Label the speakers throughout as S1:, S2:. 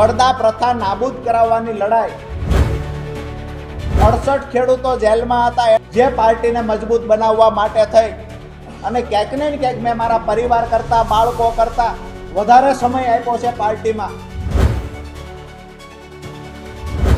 S1: પડદા પ્રથા નાબૂદ કરાવવાની લડાઈ. અડસઠ ખેડૂતો જેલમાં હતા. જે પાર્ટીને મજબૂત બનાવવા માટે થઈ. અને ક્યાંક ને ક્યાંક મેં મારા પરિવાર કરતા, બાળકો કરતા, વધારે સમય આપ્યો છે પાર્ટીમાં.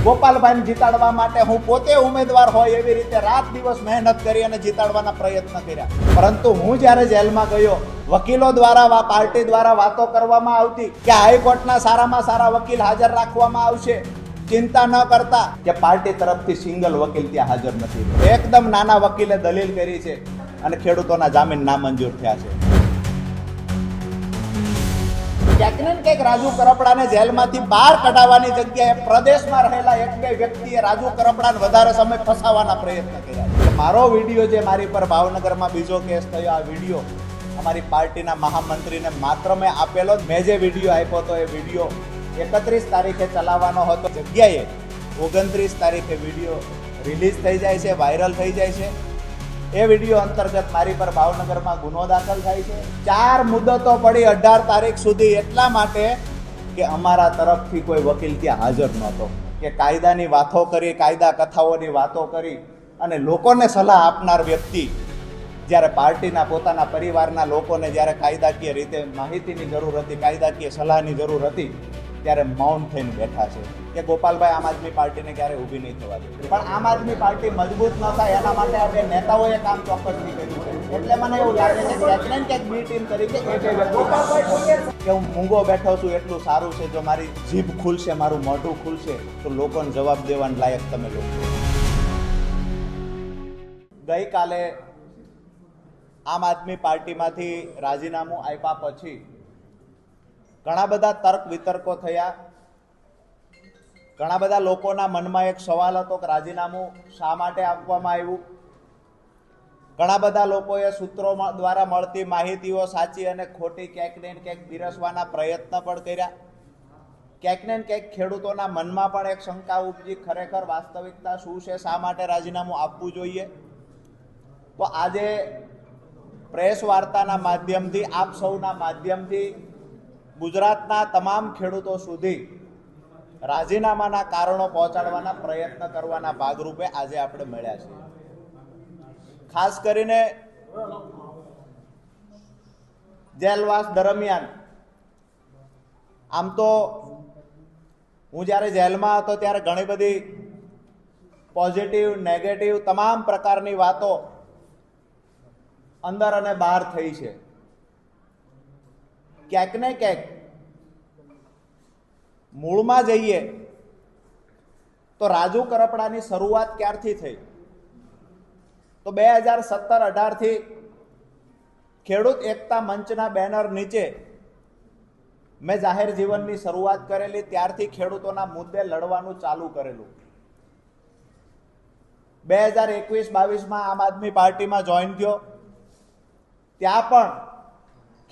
S1: ગોપાલભાઈને જીતાડવા માટે હું પોતે ઉમેદવાર હોય એવી રીતે રાત દિવસ મહેનત કરી અને જીતાડવાના પ્રયત્ન કર્યા. પરંતુ હું જ્યારે જેલમાં ગયો, વકીલો દ્વારા પાર્ટી દ્વારા વાતો કરવામાં આવતી કે હાઈકોર્ટના સારામાં સારા વકીલ હાજર રાખવામાં આવશે, ચિંતા ન કરતા કે પાર્ટી તરફથી સિંગલ વકીલ ત્યાં હાજર નથી. એકદમ નાના વકીલે દલીલ કરી છે અને ખેડૂતોના જામીન નામંજૂર થયા છે. ક્યાંક ને રાજુ કરપડાને જેલમાંથી બહાર કઢાવવાની જગ્યાએ પ્રદેશમાં રહેલા એક બે વ્યક્તિએ રાજુ કરપડાને વધારે સમય ફસાવવાના પ્રયત્ન કર્યા મારો વીડિયો જે મારી પર ભાવનગરમાં બીજો કેસ થયો, આ વીડિયો અમારી પાર્ટીના મહામંત્રીને માત્ર મેં આપેલો. મેં જે વીડિયો આપ્યો હતો એ વીડિયો એકત્રીસ તારીખે ચલાવવાનો હતો જગ્યાએ ઓગણત્રીસ તારીખે વીડિયો રિલીઝ થઈ જાય છે, વાયરલ થઈ જાય છે એ વીડિયો અંતર્ગત મારી પર ભાવનગરમાં ગુનો દાખલ થાય છે. ચાર મુદતો પડી અઢાર તારીખ સુધી એટલા માટે કે અમારા તરફથી કોઈ વકીલ ત્યાં હાજર નહોતો. કે કાયદાની વાતો કરી, કાયદા કથાઓની વાતો કરી અને લોકોને સલાહ આપનાર વ્યક્તિ જ્યારે પાર્ટીના પોતાના પરિવારના લોકોને જ્યારે કાયદાકીય રીતે માહિતીની જરૂર હતી, કાયદાકીય સલાહની જરૂર હતી ત્યારે મૌન થઈને બેઠા છે કે ગોપાલભાઈ આમ આદમી પાર્ટીને ક્યારે ઊભી નહીં થવા દે. પણ આમ આદમી પાર્ટી મજબૂત ન થાય એના માટે આપણે નેતાઓએ કામ ચોક્કસથી કર્યું છે. એટલે મને એવું લાગે છે કે ક્યાંક બી ટીમ તરીકે. કે હું મૂંગો બેઠો છું એટલું સારું છે, જો મારી જીભ ખુલશે, મારું મોઢું ખુલશે, તો લોકોને જવાબ દેવાના લાયક તમે લોકો. ગઈકાલે આમ આદમી પાર્ટીમાંથી રાજીનામું આપ્યા પછી ઘણા બધા તર્ક વિતર્કો થયા. ઘણા બધા લોકોના મનમાં એક સવાલ હતો કે રાજીનામું શા માટે આપવામાં આવ્યું? ઘણા બધા લોકોએ સૂત્રો દ્વારા મળતી માહિતીઓ સાચી અને ખોટી ક્યાંક ને ક્યાંક પીરસવાના પ્રયત્ન પણ કર્યા. ક્યાંક ને ક્યાંક ખેડૂતોના મનમાં પણ એક શંકા ઉપજી, ખરેખર વાસ્તવિકતા શું છે? શા માટે રાજીનામું આપવું જોઈએ? તો આજે પ્રેસ વાર્તાના માધ્યમથી, આપ સૌના માધ્યમથી ગુજરાતના તમામ ખેડૂતો સુધી રાજીનામાના કારણો પહોંચાડવાના પ્રયત્ન કરવાના ભાગરૂપે આજે આપણે મળ્યા છીએ. ખાસ કરીને જેલવાસ દરમિયાન, આમ તો હું જ્યારે જેલમાં હતો ત્યારે ઘણી બધી પોઝિટિવ નેગેટિવ તમામ પ્રકારની વાતો અંદર અને બહાર થઈ છે. ક્યાંક ને ક્યાંક મૂળમાં જઈએ તો રાજુ કરપડાની શરૂઆત ક્યારથી થઈ? તો બે હજાર સત્તર અઢારથી ખેડૂત એકતા મંચના બેનર નીચે મેં જાહેર જીવનની શરૂઆત કરેલી, ત્યારથી ખેડૂતોના મુદ્દે લડવાનું ચાલુ કરેલું. બે હજાર એકવીસ બાવીસમાં આમ આદમી પાર્ટીમાં જોઈન થયો. ત્યાં પણ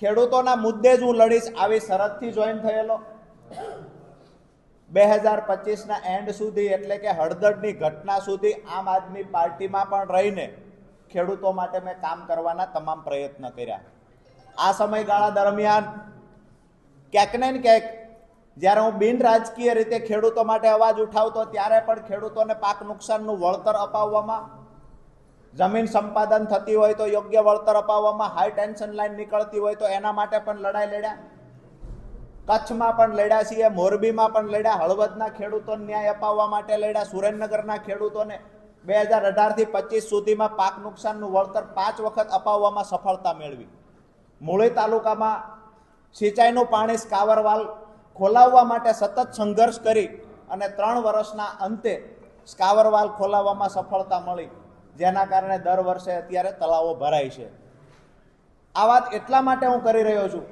S1: ખેડૂતોના મુદ્દે જ હું લડીશ, આવી શરતથી જોઈન થયેલો. બે હજાર પચીસના એન્ડ સુધી, એટલે કે હળદરની ઘટના સુધી આમ આદમી પાર્ટીમાં પણ રહીને ખેડૂતો માટે મેં કામ કરવાના તમામ પ્રયત્ન કર્યા. આ સમયગાળા દરમિયાન ક્યાંક ને ક્યાંક જ્યારે હું બિન રાજકીય રીતે ખેડૂતો માટે અવાજ ઉઠાવતો, ત્યારે પણ ખેડૂતોને પાક નુકસાનનું વળતર અપાવવામાં જમીન સંપાદન થતી હોય તો યોગ્ય વળતર અપાવવામાં હાઈ ટેન્શન લાઈન નીકળતી હોય તો એના માટે પણ લડાઈ લડ્યા. કચ્છમાં પણ લડ્યા છીએ, મોરબીમાં પણ લડ્યા, હળવદના ખેડૂતોને ન્યાય અપાવવા માટે લડ્યા, સુરેન્દ્રનગરના ખેડૂતોને બે હજાર અઢારથી પચીસ સુધીમાં પાક નુકસાનનું વળતર પાંચ વખત અપાવવામાં સફળતા મેળવી. મૂળી તાલુકામાં સિંચાઈનું પાણી સ્કાવરવાલ ખોલાવવા માટે સતત સંઘર્ષ કરી અને ત્રણ વર્ષના અંતે સ્કાવરવાલ ખોલાવવામાં સફળતા મળી. જેના કારણે દર વર્ષે અત્યારે તળાવો ભરાય છે. આ વાત એટલા માટે હું કરી રહ્યો છું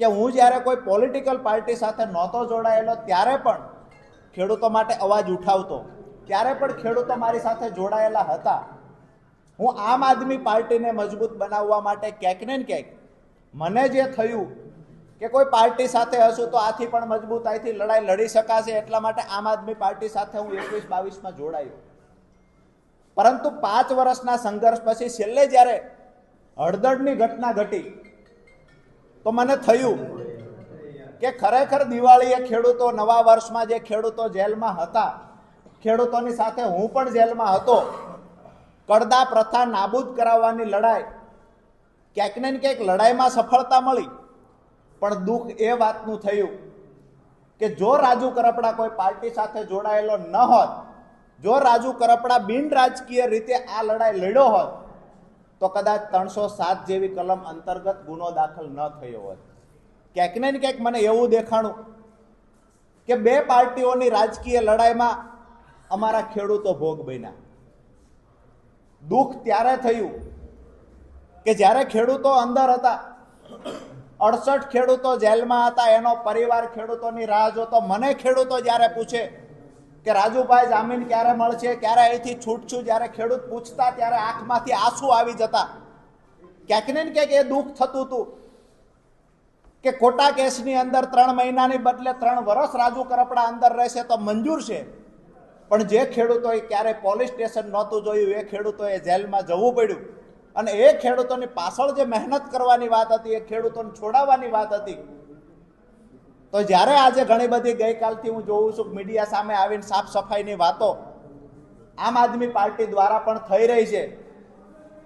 S1: કે હું જ્યારે કોઈ પોલિટિકલ પાર્ટી સાથે નહોતો જોડાયેલો ત્યારે પણ ખેડૂતો માટે અવાજ ઉઠાવતો. ત્યારે પણ ખેડૂતો મારી સાથે જોડાયેલા હતા. હું આમ આદમી પાર્ટીને મજબૂત બનાવવા માટે ક્યાંક ને ક્યાંક મને જે થયું કે કોઈ પાર્ટી સાથે હશું તો આથી પણ મજબૂતાઈથી લડાઈ લડી શકાશે એટલા માટે આમ આદમી પાર્ટી સાથે હું એકવીસ બાવીસમાં જોડાયો. પરંતુ પાંચ વર્ષના સંઘર્ષ પછી છેલ્લે જ્યારે હળદરની ઘટના ઘટી, તો મને થયું કે ખરેખર દિવાળીએ ખેડૂતો નવા વર્ષમાં જે ખેડૂતો જેલમાં હતા, ખેડૂતોની સાથે હું પણ જેલમાં હતો કડદા પ્રથા નાબૂદ કરાવવાની લડાઈ, ક્યાંક ને ક્યાંક લડાઈમાં સફળતા મળી. પણ દુઃખ એ વાતનું થયું કે જો રાજુ કરપડા કોઈ પાર્ટી સાથે જોડાયેલો ન હોત જો રાજુ કરપડા બિન રાજકીય રીતે આ લડાઈ લડ્યો હોત તો કદાચ ત્રણસો સાત જેવી કલમ અંતર્ગત ગુનો દાખલ ન થયો હોત ક્યાંક ને ક્યાંક મને એવું દેખાણું કે બે પાર્ટીઓની રાજકીય લડાઈમાં અમારા ખેડૂતો ભોગ બન્યા. દુઃખ ત્યારે થયું કે જ્યારે ખેડૂતો અંદર હતા, અડસઠ ખેડૂતો જેલમાં હતા, એનો પરિવાર ખેડૂતોની રાહ જોતો, મને ખેડૂતો જ્યારે પૂછે કે રાજુભાઈ જામીન ક્યારે મળશે? ક્યારે અહીંથી છૂટશું જ્યારે ખેડૂત પૂછતા ત્યારે આંખમાંથી આંસુ આવી જતા. ક્યાંક ને ક્યાંક એ દુઃખ થતું હતું કે ખોટા કેસની અંદર ત્રણ મહિનાની બદલે ત્રણ વર્ષ રાજુ કરપડા અંદર રહેશે તો મંજૂર છે. પણ જે ખેડૂતોએ ક્યારે પોલીસ સ્ટેશન નહોતું જોયું, એ ખેડૂતોએ જેલમાં જવું પડ્યું. અને એ ખેડૂતોની પાછળ જે મહેનત કરવાની વાત હતી, એ ખેડૂતોને છોડાવવાની વાત હતી તો જ્યારે આજે ઘણી બધી ગઈકાલથી હું જોઉં છું મીડિયા સામે આવીને સાફ સફાઈની વાતો આમ આદમી પાર્ટી દ્વારા પણ થઈ રહી છે.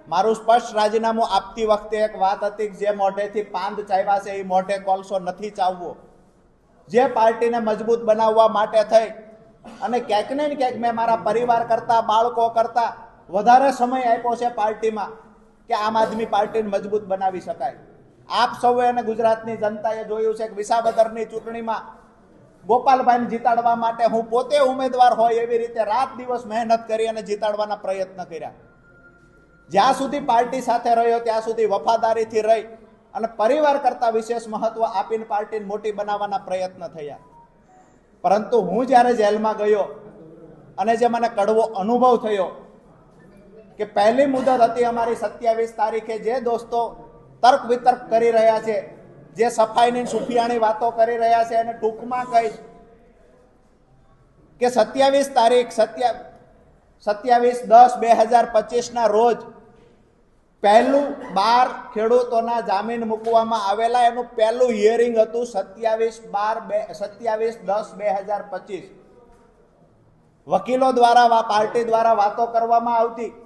S1: મારું સ્પષ્ટ રાજીનામું આપતી વખતે એક વાત હતી જે મોઢેથી પાંદ ચાવ્યા છે એ મોઢે કોલસો નથી ચાવવો. જે પાર્ટીને મજબૂત બનાવવા માટે થઈ અને ક્યાંક ને ક્યાંક મેં મારા પરિવાર કરતા, બાળકો કરતા વધારે સમય આપ્યો છે પાર્ટીમાં કે આમ આદમી પાર્ટીને મજબૂત બનાવી શકાય. આપ સૌએ અને ગુજરાતની જનતાએ જોયું છે કે વિસાવદરની ચૂંટણીમાં ગોપાલભાઈને જીતાડવા માટે હું પોતે ઉમેદવાર હોય એવી રીતે રાત દિવસ મહેનત કરી અને જીતાડવાના પ્રયત્ન કર્યા. જ્યાં સુધી પાર્ટી સાથે રહ્યો, ત્યાં સુધી વફાદારીથી રહી અને પરિવાર કરતાં વિશેષ મહત્વ આપીને પાર્ટીને મોટી બનાવવાના પ્રયત્ન થયા. પરંતુ હું જ્યારે જેલમાં ગયો અને જે મને કડવો અનુભવ થયો કે પહેલી મુદત હતી અમારી સત્યાવીસ તારીખે, જે દોસ્તો તર્ક વિતર્ક કરી રહ્યા છે. જે સફાઈની સુફિયાણી વાતો કરી રહ્યા છે અને ટૂંકમાં કહીશ કે સત્યાવીસ તારીખ, સત્યા, સત્યાવીસ દસ બે હજાર પચીસના રોજ પહેલું બાર ખેડૂતોના જામીન મૂકવામાં આવેલા. એનું પહેલું હિયરિંગ હતું સત્યાવીસ બાર બે, સત્યાવીસ દસ બે હજાર પચીસ. વકીલો દ્વારા પાર્ટી દ્વારા વાતો કરવામાં આવતી.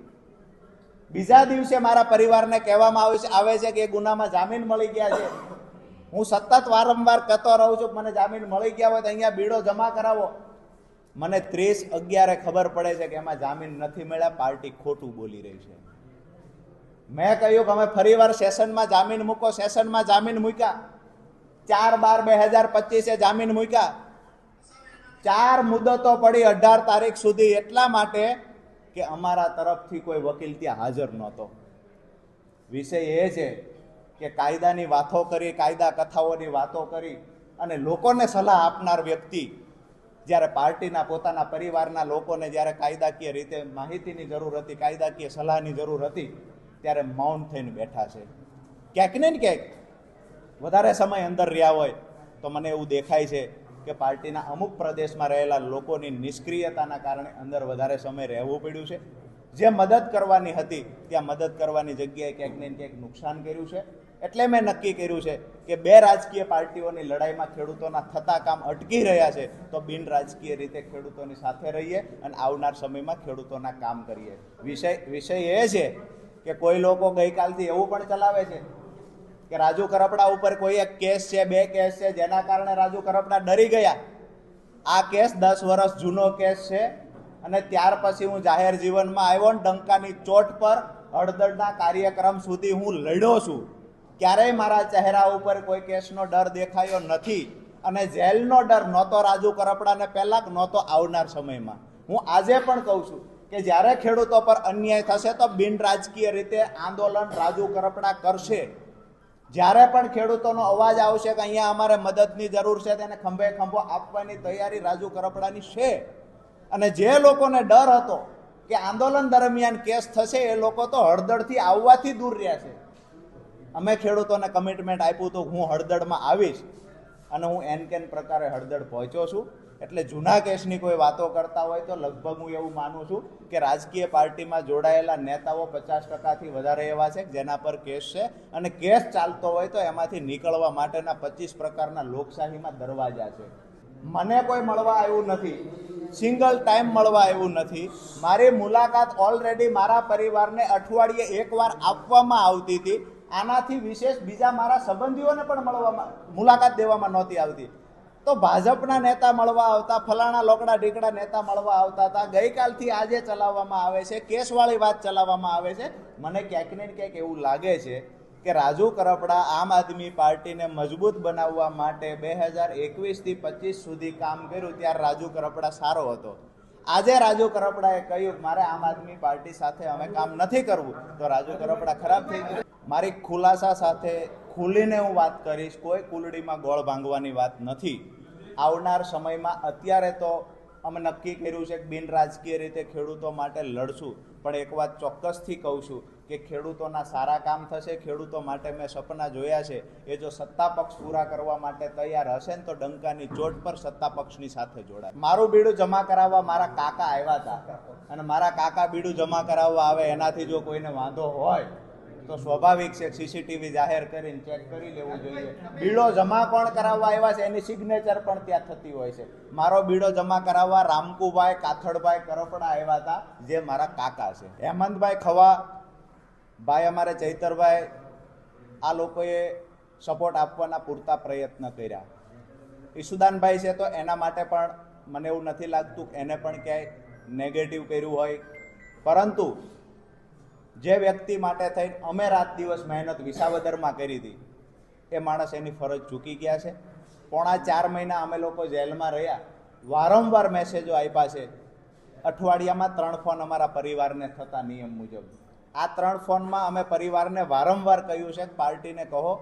S1: બીજા દિવસે મારા પરિવારને કહેવામાં આવે છે આવે છે કે એ ગુનામાં જામીન મળી ગયા છે. હું સતત વારંવાર કહેતો રહું છું, મને જામીન મળી ગયા હોય તો અહીંયા બીડો જમા કરાવો. મને ત્રીસ અગિયારે ખબર પડે છે કે એમાં જામીન નથી મળ્યા, પાર્ટી ખોટું બોલી રહી છે. મેં કહ્યું કે અમે ફરીવાર સેશનમાં જામીન મૂકો, સેશનમાં જામીન મૂક્યા. ચાર બાર બે હજાર પચીસે જામીન મૂક્યા. ચાર મુદતો પડી અઢાર તારીખ સુધી એટલા માટે કે અમારા તરફથી કોઈ વકીલ ત્યાં હાજર નહોતો. વિષય એ છે કે કાયદાની વાતો કરી, કાયદા કથાઓની વાતો કરી અને લોકોને સલાહ આપનાર વ્યક્તિ જ્યારે પાર્ટીના પોતાના પરિવારના લોકોને જ્યારે કાયદાકીય રીતે માહિતીની જરૂર હતી, કાયદાકીય સલાહની જરૂર હતી, ત્યારે મૌન થઈને બેઠા છે. ક્યાંક ને ક્યાંક વધારે સમય અંદર રહ્યા હોય તો મને એવું દેખાય છે કે પાર્ટીના અમુક પ્રદેશમાં રહેલા લોકોની નિષ્ક્રિયતાના કારણે અંદર વધારે સમય રહેવું પડ્યું છે. જે મદદ કરવાની હતી, ત્યાં મદદ કરવાની જગ્યાએ ક્યાંક ને ક્યાંક નુકસાન કર્યું છે. એટલે મેં નક્કી કર્યું છે કે બે રાજકીય પાર્ટીઓની લડાઈમાં ખેડૂતોના થતા કામ અટકી રહ્યા છે, તો બિન રાજકીય રીતે ખેડૂતોની સાથે રહીએ અને આવનાર સમયમાં ખેડૂતોના કામ કરીએ. વિષય વિષય એ છે કે કોઈ લોકો ગઈકાલથી એવું પણ ચલાવે છે કે રાજુ કરપડા ઉપર કોઈ એક કેસ છે, બે કેસ છે, જેના કારણે રાજુ કરપડા ડરી ગયા. આ કેસ દસ વર્ષ જૂનો કેસ છે અને ત્યાર પછી હું જાહેર જીવનમાં આવ્યો ડંકાની ચોટ પર હળદળના કાર્યક્રમ સુધી હું લડ્યો છું. ક્યારેય મારા ચહેરા ઉપર કોઈ કેસનો ડર દેખાયો નથી અને જેલનો ડર નહોતો રાજુ કરપડાને પહેલાં નહોતો આવનાર સમયમાં. હું આજે પણ કહું છું કે જ્યારે ખેડૂતો પર અન્યાય થશે તો બિન રાજકીય રીતે આંદોલન રાજુ કરપડા કરશે. જ્યારે પણ ખેડૂતોનો અવાજ આવશે કે અહીંયા અમારે મદદની જરૂર છે, તેને ખંભે ખંભો આપવાની તૈયારી રાજુ કરપડાની છે. અને જે લોકોને ડર હતો કે આંદોલન દરમિયાન કેસ થશે, એ લોકો તો હળદળથી આવવાથી દૂર રહ્યા છે. અમે ખેડૂતોને કમિટમેન્ટ આપ્યું તો હું હળદળમાં આવીશ અને હું એન કેન પ્રકારે હળદળ પહોંચ્યો છું. એટલે જૂના કેસની કોઈ વાતો કરતા હોય તો લગભગ હું એવું માનું છું કે રાજકીય પાર્ટીમાં જોડાયેલા નેતાઓ પચાસ ટકાથી વધારે એવા છે જેના પર કેસ છે. અને કેસ ચાલતો હોય તો એમાંથી નીકળવા માટેના પચીસ પ્રકારના લોકશાહીમાં દરવાજા છે. મને કોઈ મળવા આવ્યું નથી. સિંગલ ટાઈમ મળવા આવ્યું નથી. મારી મુલાકાત ઓલરેડી મારા પરિવારને અઠવાડિયે એકવાર આપવામાં આવતી હતી. આનાથી વિશેષ બીજા મારા સંબંધીઓને પણ મળવામાં, મુલાકાત દેવામાં નહોતી આવતી. તો ભાજપના નેતા મળવા આવતા, ફલાણા લોકડા ઢીકડા નેતા મળવા આવતા હતા. ગઈકાલથી આજે ચલાવવામાં આવે છે, કેસવાળી વાત ચલાવવામાં આવે છે. મને ક્યાંક ને ક્યાંક એવું લાગે છે કે રાજુ કરપડા આમ આદમી પાર્ટીને મજબૂત બનાવવા માટે બે હજાર એકવીસથી પચીસ સુધી કામ કર્યું, ત્યારે રાજુ કરપડા સારો હતો. આજે રાજુ કરપડાએ કહ્યું મારે આમ આદમી પાર્ટી સાથે અમે કામ નથી કરવું. તો રાજુ કરપડા ખરાબ થઈ ગયું. મારી ખુલાસા સાથે ખુલીને હું વાત કરીશ, કોઈ કુલડીમાં ગોળ ભાંગવાની વાત નથી. આવનાર સમયમાં અત્યારે તો અમે નક્કી કર્યું છે કે બિન રાજકીય રીતે ખેડૂતો માટે લડશું. પણ એક વાત ચોક્કસથી કહું છું કે ખેડૂતોના સારા કામ થશે, ખેડૂતો માટે મેં સપના જોયા છે. એ જો સત્તા પક્ષ પૂરા કરવા માટે તૈયાર હશે ને તો ડંકાની ચોટ પર સત્તા પક્ષની સાથે જોડાય. મારું બીડું જમા કરાવવા મારા કાકા આવ્યા હતા. અને મારા કાકા બીડું જમા કરાવવા આવે એનાથી જો કોઈને વાંધો હોય તો સ્વાભાવિક છે સીસીટીવી જાહેર કરીને ચેક કરી લેવું જોઈએ. બીડો જમા કોણ કરાવવા આવ્યા છે, એની સિગ્નેચર પણ ત્યાં થતી હોય છે. મારો બીડો જમા કરાવવા રામકુભાઈ કાથડભાઈ કરપડા આવ્યા હતા, જે મારા કાકા છે. હેમંતભાઈ ખવા, ભાઈ અમારે ચૈતરભાઈ, આ લોકોએ સપોર્ટ આપવાના પૂરતા પ્રયત્ન કર્યા. ઈસુદાનભાઈ છે તો એના માટે પણ મને એવું નથી લાગતું એને પણ ક્યાંય નેગેટિવ કર્યું હોય. પરંતુ જે વ્યક્તિ માટે થઈને અમે રાત દિવસ મહેનત વિસાવદરમાં કરી હતી, એ માણસ એની ફરજ ચૂકી ગયા છે. પોણા ચાર મહિના અમે લોકો જેલમાં રહ્યા. વારંવાર મેસેજો આપ્યા છે. અઠવાડિયામાં ત્રણ ફોન અમારા પરિવારને થતા નિયમ મુજબ. આ ત્રણ ફોનમાં અમે પરિવારને વારંવાર કહ્યું છે કે, પાર્ટીને કહો.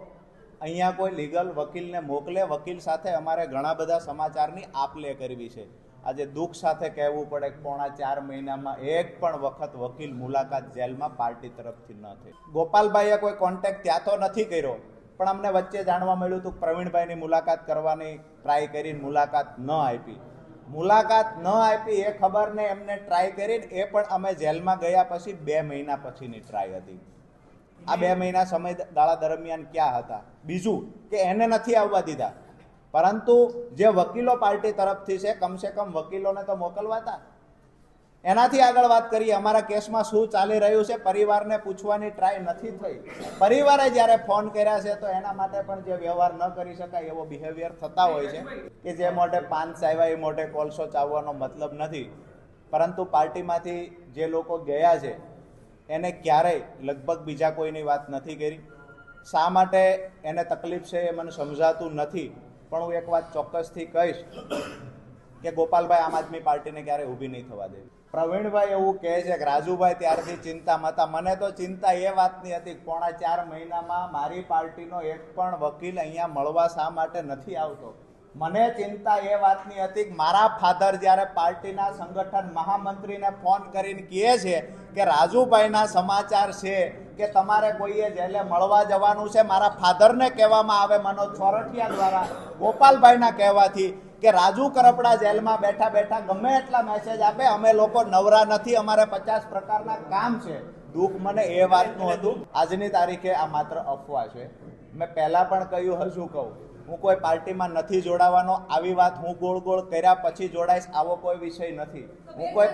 S1: અહીંયા કોઈ લીગલ વકીલને મોકલે. વકીલ સાથે અમારે ઘણા બધા સમાચારની આપ લે કરવી છે. આજે દુઃખ સાથે કહેવું પડે કે પોણા ચાર મહિનામાં એક પણ વખત વકીલ મુલાકાત જેલમાં પાર્ટી તરફથી ન થઈ. ગોપાલભાઈએ કોઈ કોન્ટેક્ટ ત્યાં તો નથી કર્યો, પણ અમને વચ્ચે જાણવા મળ્યું હતું પ્રવીણભાઈની મુલાકાત કરવાની ટ્રાય કરીને મુલાકાત ન આપી. મુલાકાત ન આપી એ ખબરને એમને ટ્રાય કરીને એ પણ અમે જેલમાં ગયા પછી બે મહિના પછીની ટ્રાય હતી. આ બે મહિના સમયગાળા દરમિયાન ક્યાં હતા? બીજું કે એને નથી આવવા દીધા. પરંતુ જે વકીલો પાર્ટી તરફથી છે, કમસે કમ વકીલોને તો મોકલવાતા. એનાથી આગળ વાત કરીએ, અમારા કેસમાં શું ચાલી રહ્યું છે, પરિવારને પૂછવાની ટ્રાય નથી થઈ. પરિવારે જ્યારે ફોન કર્યા છે, તો એના માટે પણ જે વ્યવહાર ન કરી શકાય એવો બિહેવિયર થતા હોય છે, કે જે મોઢે પાન ચાવ્યા એ મોઢે કોલસો ચાવવાનો મતલબ નથી. પરંતુ પાર્ટીમાંથી જે લોકો ગયા છે, એને ક્યારેય લગભગ બીજા કોઈની વાત નથી કરી. શા માટે એને તકલીફ છે, એ મને સમજાતું નથી. પણ હું એક વાત ચોક્કસથી કહીશ કે ગોપાલભાઈ આમ આદમી પાર્ટીને ક્યારે ઊભી નહીં થવા દેવી. પ્રવીણભાઈ એવું કહે છે કે રાજુભાઈ ત્યારથી ચિંતામાં હતા મને તો ચિંતા એ વાતની હતી પોણા ચાર મહિનામાં મારી પાર્ટીનો એક પણ વકીલ અહીંયા મળવા શા માટે નથી આવતો? મને ચિંતા એ વાતની હતી કે મારા ફાધર જ્યારે પાર્ટીના સંગઠન મહામંત્રીને ફોન કરીને કહે છે કે રાજુભાઈના સમાચાર છે કે તમારે કોઈએ જેલે મળવા જવાનું છે, મારા ફાધરને કહેવામાં આવે મનોજ છોરઠિયા દ્વારા, ગોપાલભાઈના કહેવાથી કે રાજુ કરપડા જેલમાં બેઠા બેઠા ગમે એટલા મેસેજ આપે, અમે લોકો નવરા નથી, અમારે પચાસ પ્રકારના કામ છે. દુઃખ મને એ વાતનું હતું. આજની તારીખે આ માત્ર અફવા છે. મેં પહેલાં પણ કહ્યું, હજુ કહું. હું કોઈ પાર્ટીમાં નથી જોડાવાનો આવી વાત હું ગોળ ગોળ કર્યા પછી જોડાઈશ આવો કોઈ વિષય નથી. હું કોઈ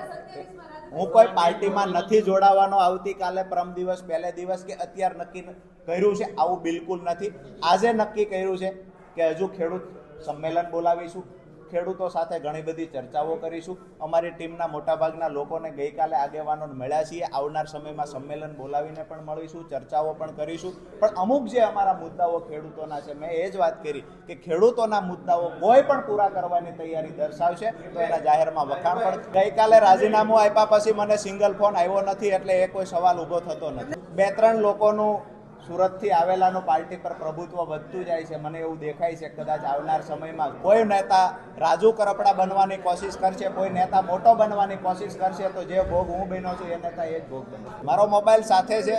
S1: હું કોઈ પાર્ટીમાં નથી જોડાવાનો આવતીકાલે પરમ દિવસ પહેલે દિવસ કે અત્યાર નક્કી કર્યું છે આવું બિલકુલ નથી. આજે નક્કી કર્યું છે કે હજુ ખેડૂત સંમેલન બોલાવીશું. ખેડૂતો સાથે ઘણી બધી ચર્ચાઓ કરીશું. અમારી ટીમના મોટાભાગના લોકોને ગઈકાલે આગેવાનો મળ્યા છીએ. આવનાર સમયમાં સંમેલન બોલાવીને પણ મળીશું, ચર્ચાઓ પણ કરીશું. પણ અમુક જે અમારા મુદ્દાઓ ખેડૂતોના છે, મેં એ જ વાત કરી કે ખેડૂતોના મુદ્દાઓ કોઈ પણ પૂરા કરવાની તૈયારી દર્શાવશે તો એના જાહેરમાં વખાણ પણ ગઈકાલે રાજીનામું આપ્યા પછી મને સિંગલ ફોન આવ્યો નથી એટલે એ કોઈ સવાલ ઊભો થતો નથી. બે ત્રણ લોકોનું સુરતથી આવેલાનું પાર્ટી પર પ્રભુત્વ વધતું જાય છે. મને એવું દેખાય છે કદાચ આવનાર સમયમાં કોઈ નેતા રાજુ કરપડા બનવાની કોશિશ કરશે, કોઈ નેતા મોટો બનવાની કોશિશ કરશે, તો જે ભોગ હું બન્યો છું, એ નેતા એ જ ભોગ બન્યો મારો મોબાઈલ સાથે છે.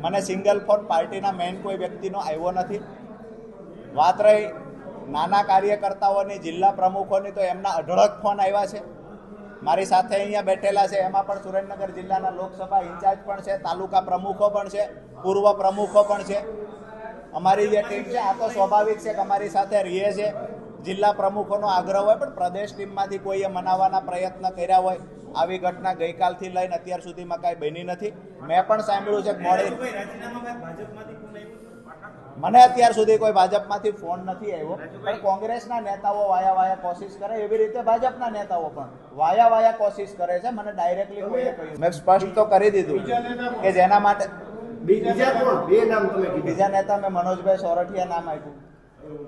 S1: મને સિંગલ ફોન પાર્ટીના મેઇન કોઈ વ્યક્તિનો આવ્યો નથી. વાત રહી નાના કાર્યકર્તાઓની, જિલ્લા પ્રમુખોની, તો એમના અઢળક ફોન આવ્યા છે. મારી સાથે અહીંયા બેઠેલા છે. એમાં પણ સુરેન્દ્રનગર જિલ્લાના લોકસભા ઇન્ચાર્જ પણ છે, તાલુકા પ્રમુખો પણ છે. પૂર્વ પ્રમુખો પણ છે. અમારી જે ટીમ છે આ તો સ્વાભાવિક છે કે અમારી સાથે રહીએ છે. જિલ્લા પ્રમુખોનો આગ્રહ હોય પણ પ્રદેશ ટીમમાંથી કોઈએ મનાવવાના પ્રયત્ન કર્યા હોય આવી ઘટના ગઈકાલથી લઈને અત્યાર સુધીમાં કાંઈ બની નથી. મેં પણ સાંભળ્યું છે મોડે મને અત્યાર સુધી કોઈ ભાજપમાંથી ફોન નથી આવ્યો પણ કોંગ્રેસના નેતાઓ વાયા વાયા કોશિશ કરે એવી રીતે ભાજપના નેતાઓ પણ વાયા વાયા કોશિશ કરે છે. મને ડાયરેક્ટલી કોઈએ કહ્યું. મેં સ્પષ્ટ તો કરી દીધું કે જેના માટે
S2: બીજા કોણ? બે નામ તમે કીધા.
S1: બીજા નેતા મેં મનોજભાઈ સોરઠિયા નામ આપ્યું.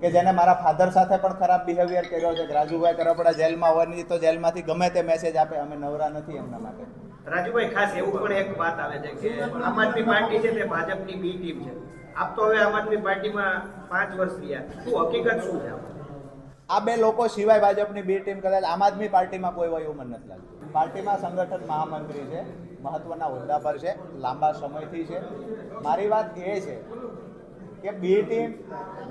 S1: કે જેને મારા ફાધર સાથે પણ ખરાબ બિહેવિયર કર્યો છે રાજુભાઈ કરપડા જેલમાં હોવાની તો જેલમાંથી ગમે તે મેસેજ આપે. અમે નવરા નથી એમના માટે.
S2: રાજુભાઈ ખાસ એવું પણ એક વાત આવે છે કે આમ આદમી પાર્ટી છે તે ભાજપની બી ટીમ છે. આપ તો હવે આમ આદમી પાર્ટીમાં પાંચ વર્ષ રહ્યા શું હકીકત શું છે
S1: આ બે લોકો સિવાય ભાજપની બે ટીમ કદાચ આમ આદમી પાર્ટીમાં કોઈ હોય એવું મને નથી લાગતું. પાર્ટીમાં સંગઠન મહામંત્રી છે. મહત્વના હોદ્દા પર છે, લાંબા સમયથી છે. મારી વાત એ છે કે બી ટીમ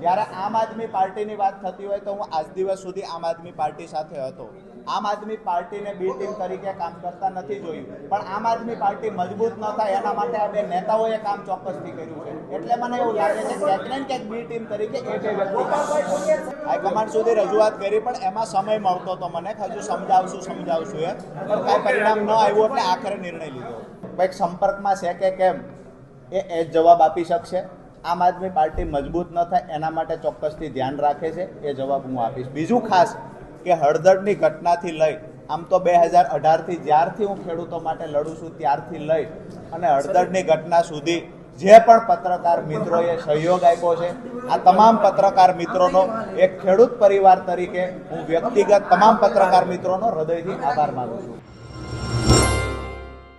S1: જ્યારે આમ આદમી પાર્ટીની વાત થતી હોય તો હું આજ દિવસ સુધી આમ આદમી પાર્ટી સાથે હતો. આમ આદમી પાર્ટીને બી ટીમ તરીકે કામ કરતા નથી જોયું. પણ આમ આદમી પાર્ટી મજબૂત ન થાય એના માટે આ બે નેતાઓએ કામ ચોક્કસથી કર્યું છે. એટલે મને એવું લાગે છે કે ક્યાંક ક્યાંક બી ટીમ તરીકે એ બે વ્યક્તિ હાઈકમાન્ડ સુધી રજૂઆત કરી, પણ એમાં સમય મળતો તો મને કે હજુ સમજાવશું સમજાવશું એમ. પણ કાંઈ પરિણામ ન આવ્યું એટલે આખરે નિર્ણય લીધો. કંઈક સંપર્કમાં છે કે કેમ, એ એ જવાબ આપી શકશે. આમ આદમી પાર્ટી મજબૂત ન થાય એના માટે ચોક્કસથી ધ્યાન રાખે છે. એ જવાબ હું આપીશ. બીજું ખાસ કે હળદરની ઘટનાથી લઈ, આમ તો બે હજાર અઢારથી જ્યારથી હું ખેડૂતો માટે લડું છું ત્યારથી લઈ અને હળદરની ઘટના સુધી જે પણ પત્રકાર મિત્રોએ સહયોગ આપ્યો છે, આ તમામ પત્રકાર મિત્રોનો એક ખેડૂત પરિવાર તરીકે હું વ્યક્તિગત તમામ પત્રકાર મિત્રોનો હૃદયથી આભાર માનું છું.